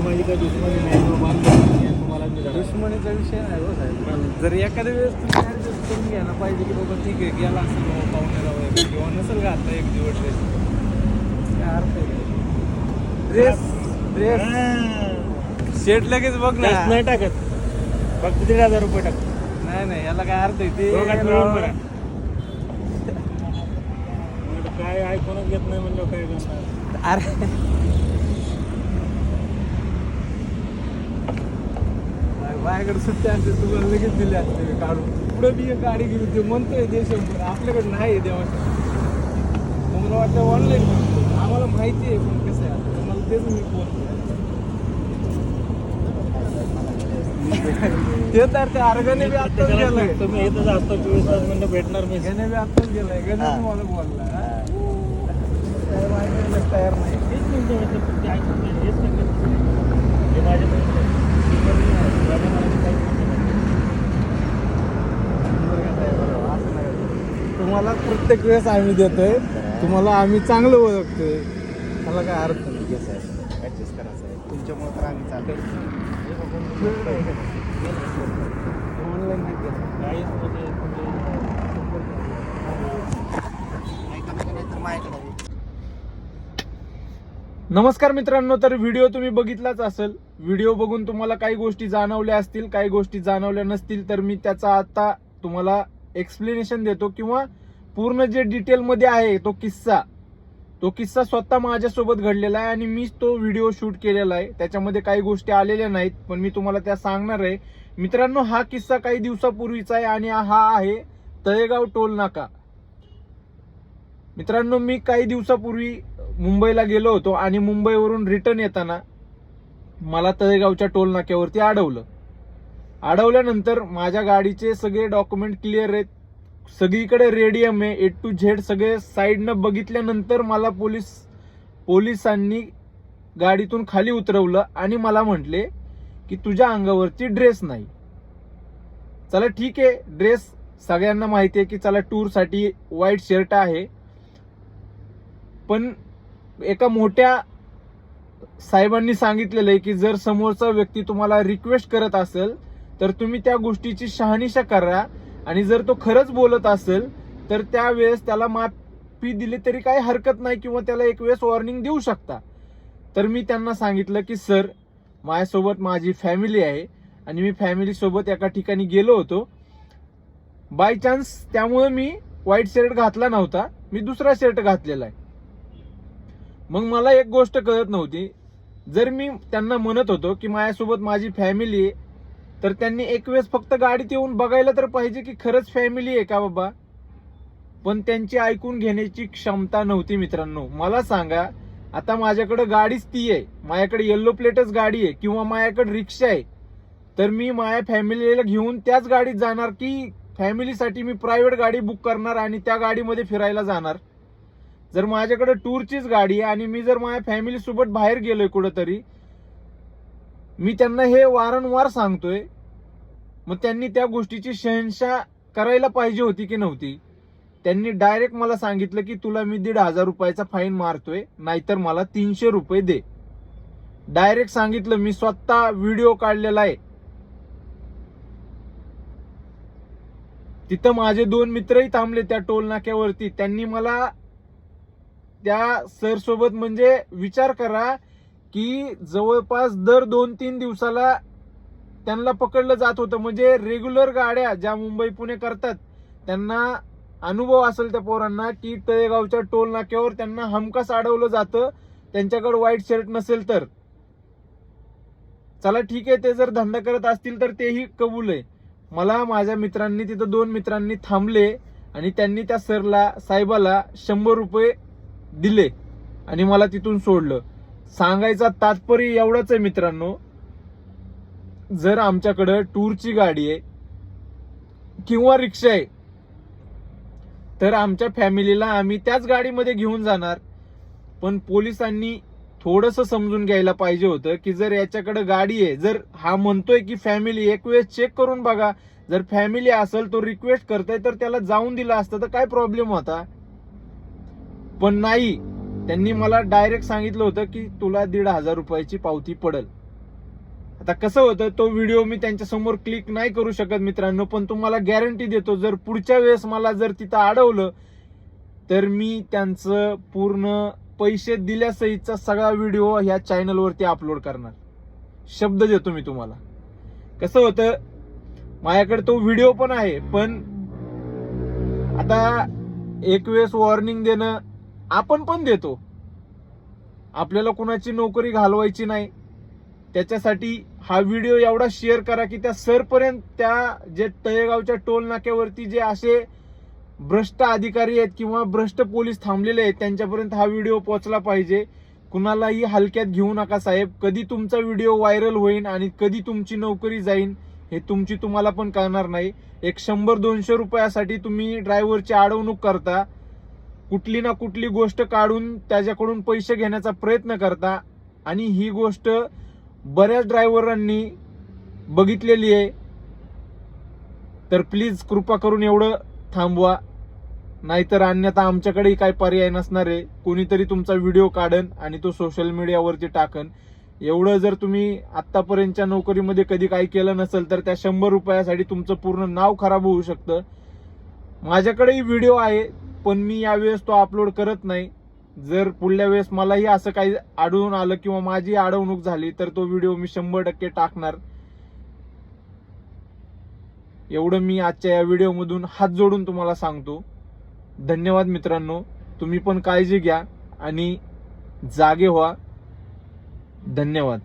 तुमची माझी काय दुश्मनी नाही आहे, तुम्हाला मी. दुश्मनीचा विषय नाही हो साहेब. जर एखाद्या वेळेस तुम्ही ऍडजस्ट करून घ्यायला पाहिजे की बाबा ठीक आहे गेला असेल बाबा पाहुण्याला वगैरे. किंवा नसेल घातला एक दिवस ड्रेस काय अर्थ आहे? ड्रेस ड्रेस हां. शेट लगेच बघ ना. जास्त नाही टाकत. फक्त दीड हजार रुपये टाक नाही नाही याला काय अर्थ आहे? ते दोघात मिळून बघा. म्हणलं काय ऐकूनच घेत नाही म्हणलं काय करणार? अरे माझ्याकडे सुट्टी असते तुम्हाला लगेच दिले असते काढून. पुढे बी एक गाडी गेली ते म्हणतोय देश आपल्याकडे नाही आहे देवा मग मला वाटतं ऑनलाईन आम्हाला माहिती आहे पण कसं आहे मला तेच मी फोन ते तर ते अर्गने बी आत्ताच गेलंय. तुम्ही येतच असतो चोवीस तास म्हणलं भेटणार मी. गणे बी आत्ताच गेलाय. गणे. मला बोलला. तयार नाही. हेच म्हणतो नाही, हेच करत. आहे. आहे. तुम्हाला प्रत्येक वेळेस आम्ही देतोय. तुम्हाला आम्ही चांगलं ओळखतोय. मला काय अर्थ नाही. करा साहेब तुमच्यामुळे तर आम्ही चालतो ऑनलाईन नमस्कार मित्रांनो तर व्हिडिओ तुम्ही बघितलाच असेल. व्हिडिओ बघून तुम्हाला काही गोष्टी जाणवल्या असतील काही गोष्टी जाणवल्या नसतील तर मी त्याचा आता तुम्हाला एक्सप्लेनेशन देतो किंवा पूर्ण जे डिटेलमध्ये आहे तो किस्सा तो किस्सा स्वतः माझ्यासोबत घडलेला आहे आणि मीच तो व्हिडिओ शूट केलेला आहे. त्याच्यामध्ये काही गोष्टी आलेल्या नाहीत पण मी तुम्हाला त्या सांगणार आहे. मित्रांनो हा किस्सा काही दिवसापूर्वीचा आहे आणि हा आहे तळेगाव टोल नाका. मित्रांनो मी काही दिवसापूर्वी मुंबईला गेलो होतो आणि मुंबईवरून रिटर्न येताना मला तळेगावच्या टोल नाक्यावरती अडवलं. अडवल्यानंतर माझ्या गाडीचे सगळे डॉक्युमेंट क्लिअर आहेत. सगळीकडे रेडियम आहे. ए टू झेड सगळे साईडनं बघितल्यानंतर मला पोलीस पोलिसांनी गाडीतून खाली उतरवलं आणि मला म्हटले की तुझ्या अंगावरती ड्रेस नाही. चला ठीक आहे. ड्रेस सगळ्यांना माहिती आहे की चला टूरसाठी व्हाईट शर्ट आहे. पण एका मोठ्या साहेबांनी सांगितलेलं आहे की जर समोरचा व्यक्ती तुम्हाला रिक्वेस्ट करत असेल तर तुम्ही त्या गोष्टीची शहानिशा करा. आणि जर तो खरंच बोलत असेल तर त्यावेळेस त्याला माफी दिली तरी काही हरकत नाही किंवा त्याला एक वेळेस वॉर्निंग देऊ शकता. तर मी त्यांना सांगितलं की सर माझ्यासोबत माझी फॅमिली आहे आणि मी फॅमिलीसोबत एका ठिकाणी गेलो होतो. बाय चान्स त्यामुळे मी व्हाईट शर्ट घातला नव्हता. मी दुसरा शर्ट घातलेला आहे. मग मला एक गोष्ट कळत नव्हती. जर मी त्यांना म्हणत होतो की माझ्यासोबत माझी फॅमिली आहे तर त्यांनी एक वेळेस फक्त गाडीत येऊन बघायला तर पाहिजे की खरंच फॅमिली आहे का बाबा? पण त्यांची ऐकून घेण्याची क्षमता नव्हती मित्रांनो. मला सांगा आता माझ्याकडे गाडीच ती आहे माझ्याकडे येल्लो प्लेटच गाडी आहे किंवा माझ्याकडे रिक्षा आहे तर मी माझ्या फॅमिलीला घेऊन त्याच गाडीत जाणार की फॅमिलीसाठी मी प्रायव्हेट गाडी बुक करणार आणि त्या गाडीमध्ये फिरायला जाणार? जर माझ्याकडे टूरचीच गाडी आहे आणि मी जर माझ्या फॅमिली सोबत बाहेर गेलोय कुठंतरी मी त्यांना हे वारंवार सांगतोय मग त्यांनी त्या गोष्टीची शहनशा करायला पाहिजे होती की नव्हती? त्यांनी डायरेक्ट मला सांगितलं की तुला मी दीड हजार रुपयाचा फाईन मारतोय नाहीतर मला तीनशे रुपये दे. डायरेक्ट सांगितलं मी स्वतः व्हिडिओ काढलेला आहे. तिथं माझे दोन मित्रही थांबले त्या टोल नाक्यावरती त्यांनी मला त्या सर सोबत म्हणजे विचार करा की जवळपास दर दोन तीन दिवसाला त्यांना पकडलं जात होतं. म्हणजे रेग्युलर गाड्या ज्या मुंबई पुणे करतात त्यांना अनुभव असेल त्या पोरांना की तळेगावच्या टोल नाक्यावर त्यांना हमखास अडवलं जातं. त्यांच्याकडे व्हाईट शर्ट नसेल तर. चला ठीक आहे ते जर धंदा करत असतील तर तेही कबूल आहे. मला माझ्या मित्रांनी तिथं दोन मित्रांनी थांबले आणि त्यांनी त्या सरला साहेबाला शंभर रुपये दिले आणि मला तिथून सोडलं. सांगायचा तात्पर्य एवढाच आहे मित्रांनो जर आमच्याकडं टूरची गाडी आहे किंवा रिक्षा आहे तर आमच्या फॅमिलीला आम्ही त्याच गाडीमध्ये घेऊन जाणार. पण पोलिसांनी थोडस समजून घ्यायला पाहिजे होतं की जर याच्याकडे गाडी आहे जर हा म्हणतोय की फॅमिली एक वेळेस चेक करून बघा जर फॅमिली असेल तो रिक्वेस्ट करतोय तर त्याला जाऊन दिला असतं तर काय प्रॉब्लेम होता? पण नाही. त्यांनी मला डायरेक्ट सांगितलं होतं की तुला दीड हजार रुपयाची पावती पडेल. आता कसं होतं तो व्हिडिओ मी त्यांच्यासमोर क्लिक नाही करू शकत मित्रांनो पण तुम्हाला गॅरंटी देतो जर पुढच्या वेळेस मला जर तिथं अडवलं तर मी त्यांचं पूर्ण पैसे दिल्यासहितचा सगळा व्हिडिओ ह्या चॅनलवरती अपलोड करणार. शब्द देतो मी तुम्हाला. कसं होतं माझ्याकडे तो व्हिडिओ पण आहे पण आता एक वेळेस वॉर्निंग देणं आपण पण देतो. आपल्याला कुणाची नोकरी घालवायची नाही. त्याच्यासाठी हा व्हिडिओ एवढा शेअर करा की त्या सरपर्यंत त्या जे तळेगावच्या टोल नाक्यावरती जे असे भ्रष्ट अधिकारी आहेत किंवा भ्रष्ट पोलीस थांबलेले आहेत त्यांच्यापर्यंत हा व्हिडिओ पोहोचला पाहिजे. कुणालाही हलक्यात घेऊ नका साहेब. कधी तुमचा व्हिडिओ व्हायरल होईल आणि कधी तुमची नोकरी जाईल हे तुमची तुम्हाला पण कळणार नाही. एक शंभर दोनशे रुपयासाठी तुम्ही ड्रायव्हरची अडवणूक करता. कुठली ना कुठली गोष्ट काढून त्याच्याकडून पैसे घेण्याचा प्रयत्न करता आणि ही गोष्ट बऱ्याच ड्रायव्हरांनी बघितलेली आहे. तर प्लीज कृपा करून एवढं थांबवा. नाहीतर अन्यथा आमच्याकडेही काही पर्याय नसणार आहे. कोणीतरी तुमचा व्हिडिओ काढन आणि तो सोशल मीडियावरती टाकन. एवढं जर तुम्ही आत्तापर्यंतच्या नोकरीमध्ये कधी काही केलं नसेल तर त्या शंभर रुपयासाठी तुमचं पूर्ण नाव खराब होऊ शकतं. माझ्याकडेही व्हिडिओ आहे. पण मी यावेळेस तो अपलोड करत नाही. जर पुढल्या वेळेस मलाही असं काही आढळून आलं किंवा माझी अडवणूक झाली तर तो व्हिडिओ मी शंभर टक्के टाकणार. एवढं मी आजच्या या व्हिडिओमधून हात जोडून तुम्हाला सांगतो. धन्यवाद मित्रांनो. तुम्ही पण काळजी घ्या आणि जागे व्हा. धन्यवाद.